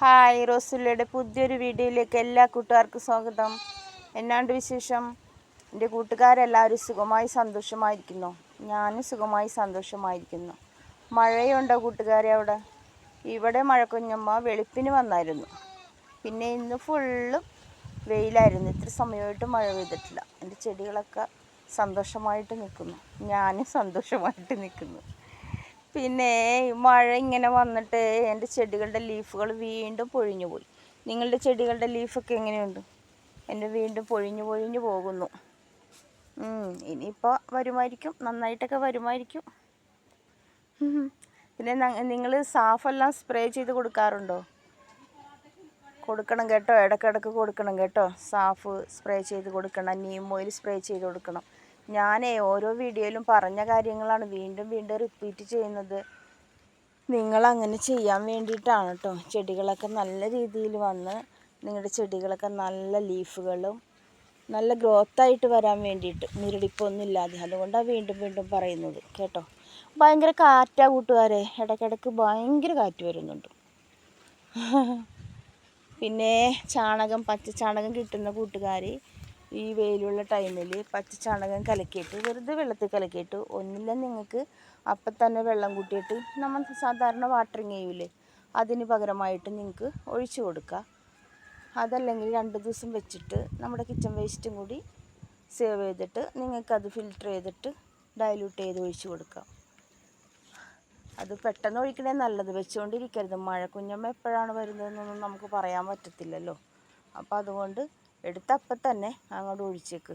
Hi റോസുല്ലയുടെ പുതിയൊരു വീഡിയോയിലേക്ക് എല്ലാ കൂട്ടുകാർക്കും സ്വാഗതം. എന്നാണ്ട് വിശേഷം? എന്റെ കൂട്ടുകാരെല്ലാവരും സുഖമായി സന്തോഷമായിരിക്കുന്നു. ഞാനും സുഖമായി സന്തോഷമായിരിക്കുന്നു. മഴയുണ്ടോ കൂട്ടുകാരെ അവിടെ? ഇവിടെ മഴക്കുഞ്ഞമ്മ വെളുപ്പിന് വന്നായിരുന്നു. പിന്നെ ഇന്ന് ഫുള്ളും വെയിലായിരുന്നു. ഇത്ര സമയമായിട്ട് മഴ പെയ്തിട്ടില്ല. എന്റെ ചെടികളൊക്കെ സന്തോഷമായിട്ട് നിൽക്കുന്നു. ഞാനും സന്തോഷമായിട്ട് നിൽക്കുന്നു. പിന്നെ മഴ ഇങ്ങനെ വന്നിട്ട് എന്റെ ചെടികളുടെ ലീഫുകൾ വീണ്ടും പൊഴിഞ്ഞു പോയി. നിങ്ങളുടെ ചെടികളുടെ ലീഫൊക്കെ എങ്ങനെയുണ്ട്? എന്റെ വീണ്ടും പൊഴിഞ്ഞു പൊഴിഞ്ഞു പോകുന്നു. ഇനിയിപ്പോൾ വരുമായിരിക്കും. നന്നായിട്ടൊക്കെ വരുമായിരിക്കും. പിന്നെ നിങ്ങൾ സാഫെല്ലാം സ്പ്രേ ചെയ്ത് കൊടുക്കാറുണ്ടോ? കൊടുക്കണം കേട്ടോ. ഇടയ്ക്കിടയ്ക്ക് കൊടുക്കണം കേട്ടോ. സാഫ് സ്പ്രേ ചെയ്ത് കൊടുക്കണം. നീം ഓയിൽ സ്പ്രേ ചെയ്ത് കൊടുക്കണം. ഞാനേ ഓരോ വീഡിയോയിലും പറഞ്ഞ കാര്യങ്ങളാണ് വീണ്ടും വീണ്ടും റിപ്പീറ്റ് ചെയ്യുന്നത്. നിങ്ങൾ അങ്ങനെ ചെയ്യാൻ വേണ്ടിയിട്ടാണ് കേട്ടോ ചെടികളൊക്കെ നല്ല രീതിയിൽ വന്ന് നിങ്ങളുടെ ചെടികളൊക്കെ നല്ല ലീഫുകളും നല്ല ഗ്രോത്തായിട്ട് വരാൻ വേണ്ടിയിട്ട് മുരടിപ്പൊന്നും ഇല്ലാതെ അതുകൊണ്ടാണ് വീണ്ടും വീണ്ടും പറയുന്നത്. കേട്ടോ? ഭയങ്കര കാറ്റാ കൂട്ടുകാരെ. ഇടയ്ക്കിടയ്ക്ക് ഭയങ്കര കാറ്റ് വരുന്നുണ്ട്. പിന്നെ ചാണകം പച്ച ചാണകം കിട്ടുന്ന കൂട്ടുകാർ ഈ വെയിലുള്ള ടൈമിൽ പച്ച ചാണകം കലക്കിയിട്ട് വെറുതെ വെള്ളത്തിൽ കലക്കിയിട്ട് ഒന്നില്ല നിങ്ങൾക്ക് അപ്പം തന്നെ വെള്ളം കൂട്ടിയിട്ട് നമ്മൾ സാധാരണ വാട്ടറിങ് ചെയ്യൂലേ? അതിന് പകരമായിട്ട് നിങ്ങൾക്ക് ഒഴിച്ചു കൊടുക്കുക. അതല്ലെങ്കിൽ രണ്ട് ദിവസം വെച്ചിട്ട് നമ്മുടെ കിച്ചൺ വേസ്റ്റും കൂടി സേവ് ചെയ്തിട്ട് നിങ്ങൾക്കത് ഫിൽറ്റർ ചെയ്തിട്ട് ഡൈല്യൂട്ട് ചെയ്ത് ഒഴിച്ചു കൊടുക്കാം അത് പെട്ടെന്ന് ഒഴിക്കണേ നല്ലത്. വെച്ചുകൊണ്ടിരിക്കരുത് മഴ കുഞ്ഞമ്മ എപ്പോഴാണ് വരുന്നതെന്നൊന്നും നമുക്ക് പറയാൻ പറ്റത്തില്ലല്ലോ. അപ്പോൾ അതുകൊണ്ട് എടുത്തപ്പം തന്നെ അങ്ങോട്ട് ഒഴിച്ചേക്ക്.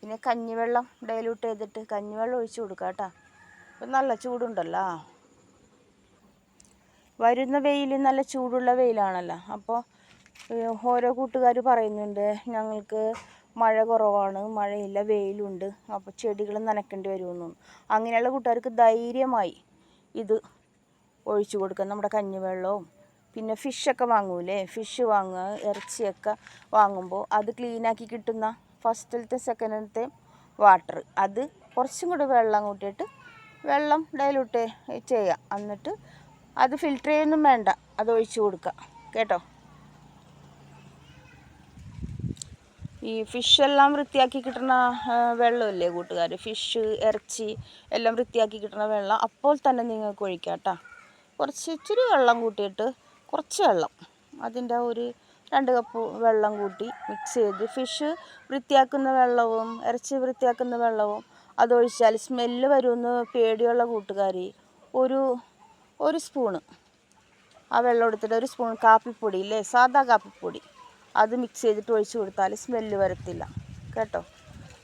പിന്നെ കഞ്ഞിവെള്ളം ഡൈല്യൂട്ട് ചെയ്തിട്ട് കഞ്ഞിവെള്ളം ഒഴിച്ച് കൊടുക്കുക കേട്ടോ. നല്ല ചൂടുണ്ടല്ലോ. വരുന്ന വെയിൽ നല്ല ചൂടുള്ള വെയിലാണല്ലോ. അപ്പോൾ ഓരോ കൂട്ടുകാർ പറയുന്നുണ്ട് ഞങ്ങൾക്ക് മഴ കുറവാണ് മഴയില്ല വെയിലുണ്ട് അപ്പോൾ ചെടികൾ നനയ്ക്കേണ്ടി വരുമെന്നു. അങ്ങനെയുള്ള കൂട്ടുകാർക്ക് ധൈര്യമായി ഇത് ഒഴിച്ചു കൊടുക്കുക നമ്മുടെ കഞ്ഞിവെള്ളവും. പിന്നെ ഫിഷൊക്കെ വാങ്ങൂലേ? ഫിഷ് വാങ്ങുക ഇറച്ചിയൊക്കെ വാങ്ങുമ്പോൾ അത് ക്ലീനാക്കി കിട്ടുന്ന ഫസ്റ്റിലത്തെ സെക്കൻഡിലത്തെ വാട്ടർ അത് കുറച്ചും കൂടി വെള്ളം കൂട്ടിയിട്ട് വെള്ളം ഡൈലൂട്ട് ചെയ്യുക. എന്നിട്ട് അത് ഫിൽറ്റർ ചെയ്യൊന്നും വേണ്ട. അത് ഒഴിച്ചു കൊടുക്കുക. കേട്ടോ? ഈ ഫിഷെല്ലാം വൃത്തിയാക്കി കിട്ടുന്ന വെള്ളമില്ലേ കൂട്ടുകാർ ഫിഷ് ഇറച്ചി എല്ലാം വൃത്തിയാക്കി കിട്ടുന്ന വെള്ളം അപ്പോൾ തന്നെ നിങ്ങൾക്ക് ഒഴിക്കാം കേട്ടോ. കുറച്ച് ഇച്ചിരി വെള്ളം കൂട്ടിയിട്ട് കുറച്ച് വെള്ളം. അതിന്റെ ഒരു രണ്ട് കപ്പ് വെള്ളം കൂട്ടി മിക്സ് ചെയ്ത് ഫിഷ് വൃത്തിയാക്കുന്ന വെള്ളവും ഇറച്ചി വൃത്തിയാക്കുന്ന വെള്ളവും അതൊഴിച്ചാൽ സ്മെല്ല് വരുമെന്ന് പേടിയുള്ള കൂട്ടുകാർ ഒരു ഒരു സ്പൂണ് ആ വെള്ളം എടുത്തിട്ട് ഒരു സ്പൂൺ കാപ്പിപ്പൊടി ഇല്ലേ? സാദാ കാപ്പിപ്പൊടി. അത് മിക്സ് ചെയ്തിട്ട് ഒഴിച്ച് കൊടുത്താൽ സ്മെല്ല് വരത്തില്ല. കേട്ടോ?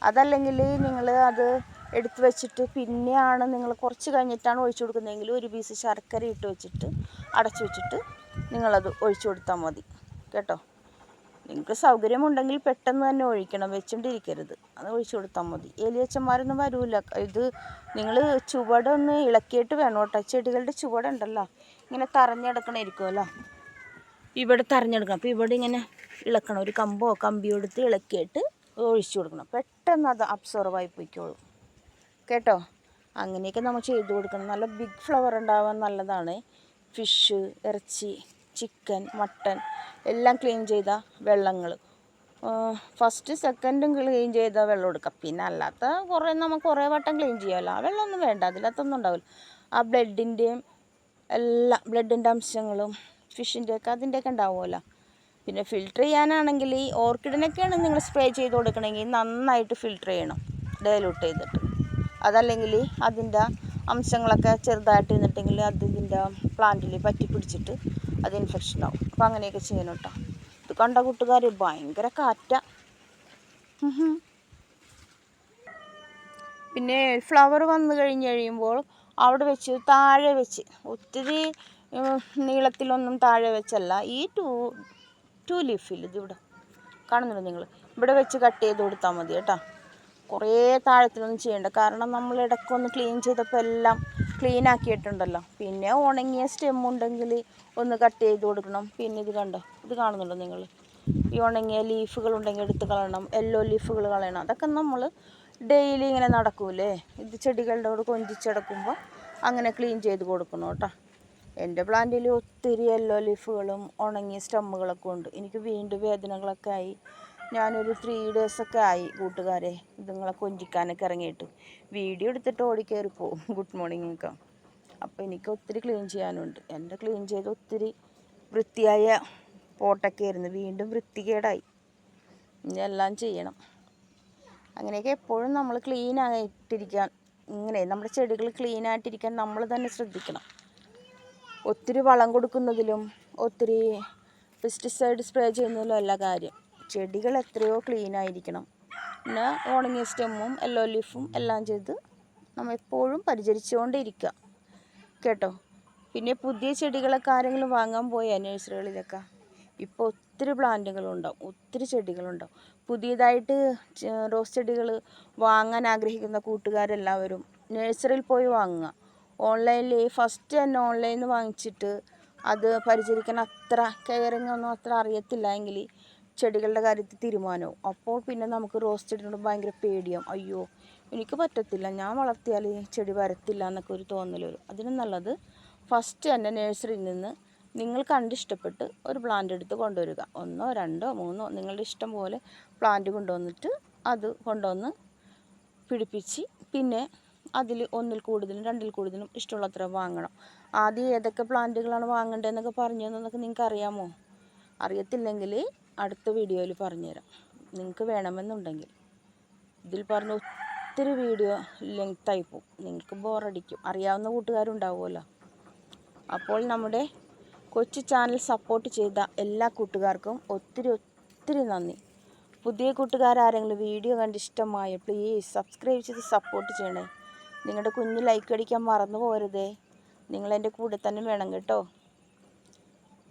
അതല്ലെങ്കിൽ നിങ്ങൾ അത് എടുത്ത് വെച്ചിട്ട് പിന്നെയാണ് നിങ്ങൾ കുറച്ച് കഴിഞ്ഞിട്ടാണ് ഒഴിച്ചു കൊടുക്കുന്നതെങ്കിൽ ഒരു പീസ് ശർക്കര ഇട്ട് വെച്ചിട്ട് അടച്ചു വെച്ചിട്ട് നിങ്ങളത് ഒഴിച്ചു കൊടുത്താൽ മതി. കേട്ടോ? നിങ്ങൾക്ക് സൗകര്യമുണ്ടെങ്കിൽ പെട്ടെന്ന് തന്നെ ഒഴിക്കണം. വെച്ചുകൊണ്ടിരിക്കരുത് അത് ഒഴിച്ചു കൊടുത്താൽ മതി. എലിയച്ചന്മാരൊന്നും വരൂല. ഇത് നിങ്ങൾ ചുവടൊന്ന് ഇളക്കിയിട്ട് വേണം കേട്ടോ. ചെടികളുടെ ചുവടുണ്ടല്ലോ. ഇങ്ങനെ തറഞ്ഞെടുക്കണമായിരിക്കുമല്ലോ ഇവിടെ തറഞ്ഞെടുക്കണം. അപ്പോൾ ഇവിടെ ഇങ്ങനെ ഇളക്കണം. ഒരു കമ്പോ കമ്പിയോ എടുത്ത് ഇളക്കിയിട്ട് ഒഴിച്ചു കൊടുക്കണം. പെട്ടെന്ന് അത് അബ്സോർവ് ആയി പോയിക്കോളും. കേട്ടോ? അങ്ങനെയൊക്കെ നമ്മൾ ചെയ്തു കൊടുക്കണം. നല്ല ബിഗ് ഫ്ലവർ ഉണ്ടാവാൻ നല്ലതാണ്. ഫിഷ് ഇറച്ചി ചിക്കൻ മട്ടൻ എല്ലാം ക്ലീൻ ചെയ്ത വെള്ളങ്ങൾ ഫസ്റ്റ് സെക്കൻഡും ക്ലീൻ ചെയ്ത വെള്ളം എടുക്കാം. പിന്നെ അല്ലാത്ത കുറേ നമുക്ക് കുറേ വട്ടം ക്ലീൻ ചെയ്യാമല്ലോ ആ വെള്ളമൊന്നും വേണ്ട അതിലകത്തൊന്നും ഉണ്ടാവില്ല ആ ബ്ലഡിന്റെയും എല്ലാം ബ്ലഡിന്റെ അംശങ്ങളും ഫിഷിന്റെയൊക്കെ അതിന്റെയൊക്കെ ഉണ്ടാവുമല്ലോ. പിന്നെ ഫിൽറ്റർ ചെയ്യാനാണെങ്കിൽ ഈ ഓർക്കിഡിനൊക്കെയാണ് നിങ്ങൾ സ്പ്രേ ചെയ്ത് കൊടുക്കണമെങ്കിൽ നന്നായിട്ട് ഫിൽറ്റർ ചെയ്യണം ഡയലൂട്ട് ചെയ്തിട്ട്. അതല്ലെങ്കിൽ അതിന്റെ അംശങ്ങളൊക്കെ ചെറുതായിട്ട് നിന്നിട്ടെങ്കിൽ അത് ഇതിന്റെ പ്ലാന്റിൽ പറ്റി പിടിച്ചിട്ട് അത് ഇൻഫെക്ഷൻ ആവും. അപ്പോൾ അങ്ങനെയൊക്കെ ചെയ്യണം കേട്ടോ ഇത് കണ്ട കൂട്ടുകാർ ഭയങ്കര കാറ്റ. പിന്നെ ഫ്ലവർ വന്നു കഴിഞ്ഞ് കഴിയുമ്പോൾ അവിടെ വെച്ച് താഴെ വെച്ച് ഒത്തിരി നീളത്തിലൊന്നും താഴെ വെച്ചല്ല. ഈ ടൂ ടു ലീഫിൽ ഇതിവിടെ കാണുന്നുണ്ടോ നിങ്ങൾ? ഇവിടെ വെച്ച് കട്ട് ചെയ്ത് കൊടുത്താൽ മതി കേട്ടോ. കുറേ താഴത്തിലൊന്നും ചെയ്യണ്ട. കാരണം നമ്മൾ ഇടയ്ക്കൊന്ന് ക്ലീൻ ചെയ്തപ്പോൾ എല്ലാം ക്ലീൻ ആക്കിയിട്ടുണ്ടല്ലോ. പിന്നെ ഉണങ്ങിയ സ്റ്റെം ഉണ്ടെങ്കിൽ ഒന്ന് കട്ട് ചെയ്ത് കൊടുക്കണം. പിന്നെ ഇത് കണ്ടോ? ഇത് കാണുന്നുണ്ടോ നിങ്ങൾ ഈ ഉണങ്ങിയ ലീഫുകൾ ഉണ്ടെങ്കിൽ എടുത്ത് കളയണം. യെല്ലോ ലീഫുകൾ കളയണം. അതൊക്കെ നമ്മൾ ഡെയിലി ഇങ്ങനെ നടക്കൂലേ ഇത് ചെടികളുടെ കൂടെ കൊഞ്ചിച്ചടക്കുമ്പോൾ അങ്ങനെ ക്ലീൻ ചെയ്ത് കൊടുക്കണം കേട്ടോ. എന്റെ പ്ലാന്റിൽ ഒത്തിരി യെല്ലോ ലീഫുകളും ഉണങ്ങിയ സ്റ്റമ്മുകളൊക്കെ ഉണ്ട്. എനിക്ക് വീണ്ടും വേദനകളൊക്കെ ആയി. ഞാനൊരു ത്രീ ഡേയ്സൊക്കെ ആയി കൂട്ടുകാരെ. ഇതുങ്ങളെ കൊഞ്ചിക്കാനൊക്കെ ഇറങ്ങിയിട്ട്. വീഡിയോ എടുത്തിട്ട് ഓടിക്കയറി പോവും. ഗുഡ് മോർണിംഗ് ഒക്കെ. അപ്പോൾ എനിക്ക് ഒത്തിരി ക്ലീൻ ചെയ്യാനുണ്ട്. എന്റെ ക്ലീൻ ചെയ്ത് ഒത്തിരി വൃത്തിയായ പോട്ടൊക്കെ ആയിരുന്നു. വീണ്ടും വൃത്തികേടായി. ഇനി എല്ലാം ചെയ്യണം. അങ്ങനെയൊക്കെ എപ്പോഴും നമ്മൾ ക്ലീൻ ആയിട്ടിരിക്കാൻ ഇങ്ങനെ നമ്മുടെ ചെടികൾ ക്ലീൻ ആയിട്ടിരിക്കാൻ നമ്മൾ തന്നെ ശ്രദ്ധിക്കണം. ഒത്തിരി വളം കൊടുക്കുന്നതിലും ഒത്തിരി പെസ്റ്റിസൈഡ് സ്പ്രേ ചെയ്യുന്നതിലും അല്ല കാര്യം. ചെടികൾ എത്രയോ ക്ലീൻ ആയിരിക്കണം. പിന്നെ ഉണങ്ങിയ സ്റ്റെമ്മും എല്ലോ ലീഫും എല്ലാം ചെയ്ത് നമ്മൾ എപ്പോഴും പരിചരിച്ചുകൊണ്ടിരിക്കുക കേട്ടോ? പിന്നെ പുതിയ ചെടികളൊക്കെ ആരെങ്കിലും വാങ്ങാൻ പോയാൽ നഴ്സറികളിലൊക്കെ? ഇപ്പോൾ ഒത്തിരി പ്ലാന്റുകളുണ്ടാവും ഒത്തിരി ചെടികളുണ്ടാവും. പുതിയതായിട്ട് റോസ് ചെടികൾ വാങ്ങാൻ ആഗ്രഹിക്കുന്ന കൂട്ടുകാരെല്ലാവരും നഴ്സറിയിൽ പോയി വാങ്ങുക. ഓൺലൈനിൽ ഫസ്റ്റ് തന്നെ ഓൺലൈനിൽ വാങ്ങിച്ചിട്ട് അത് പരിചരിക്കാൻ അത്ര കെയറിങ് ഒന്നും അത്ര അറിയത്തില്ല എങ്കിൽ ചെടികളുടെ കാര്യത്തിൽ തീരുമാനവും. അപ്പോൾ പിന്നെ നമുക്ക് റോസ് ചെടിയോട് ഭയങ്കര പേടിയാവും. അയ്യോ എനിക്ക് പറ്റത്തില്ല. ഞാൻ വളർത്തിയാൽ ഈ ചെടി വരത്തില്ല എന്നൊക്കെ ഒരു തോന്നൽ വരും. അതിന് നല്ലത് ഫസ്റ്റ് തന്നെ നഴ്സറിയിൽ നിന്ന് നിങ്ങൾ കണ്ടിഷ്ടപ്പെട്ട് ഒരു പ്ലാന്റ് എടുത്ത് കൊണ്ടുവരിക. ഒന്നോ രണ്ടോ മൂന്നോ നിങ്ങളുടെ ഇഷ്ടം പോലെ പ്ലാന്റ് കൊണ്ടുവന്നിട്ട് അത് കൊണ്ടുവന്ന് പിടിപ്പിച്ച് പിന്നെ അതിൽ ഒന്നിൽ കൂടുതലും രണ്ടിൽ കൂടുതലും ഇഷ്ടമുള്ളത്ര വാങ്ങണം. ആദ്യം ഏതൊക്കെ പ്ലാന്റുകളാണ് വാങ്ങേണ്ടതെന്നൊക്കെ പറഞ്ഞു തന്നതൊക്കെ നിങ്ങൾക്ക് അറിയാമോ അറിയത്തില്ലെങ്കിൽ അടുത്ത വീഡിയോയിൽ പറഞ്ഞുതരാം. നിങ്ങൾക്ക് വേണമെന്നുണ്ടെങ്കിൽ ഇതിൽ പറഞ്ഞ ഒത്തിരി വീഡിയോ ലെങ്ത്തായി പോകും. നിങ്ങൾക്ക് ബോറടിക്കും അറിയാവുന്ന കൂട്ടുകാരുണ്ടാവുമല്ലോ. അപ്പോൾ നമ്മുടെ കൊച്ചു ചാനൽ സപ്പോർട്ട് ചെയ്ത എല്ലാ കൂട്ടുകാർക്കും ഒത്തിരി ഒത്തിരി നന്ദി. പുതിയ കൂട്ടുകാരാരെങ്കിലും വീഡിയോ കണ്ട് ഇഷ്ടമായ പ്ലീസ് സബ്സ്ക്രൈബ് ചെയ്ത് സപ്പോർട്ട് ചെയ്യണേ. നിങ്ങളുടെ കുഞ്ഞ് ലൈക്ക് അടിക്കാൻ മറന്നു പോരുതേ നിങ്ങൾ എന്റെ കൂടെ തന്നെ വേണം കേട്ടോ.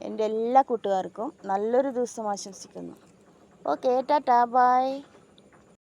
എന്റെ എല്ലാ കൂട്ടുകാർക്കും നല്ലൊരു ദിവസം ആശംസിക്കുന്നു. Okay tata bye.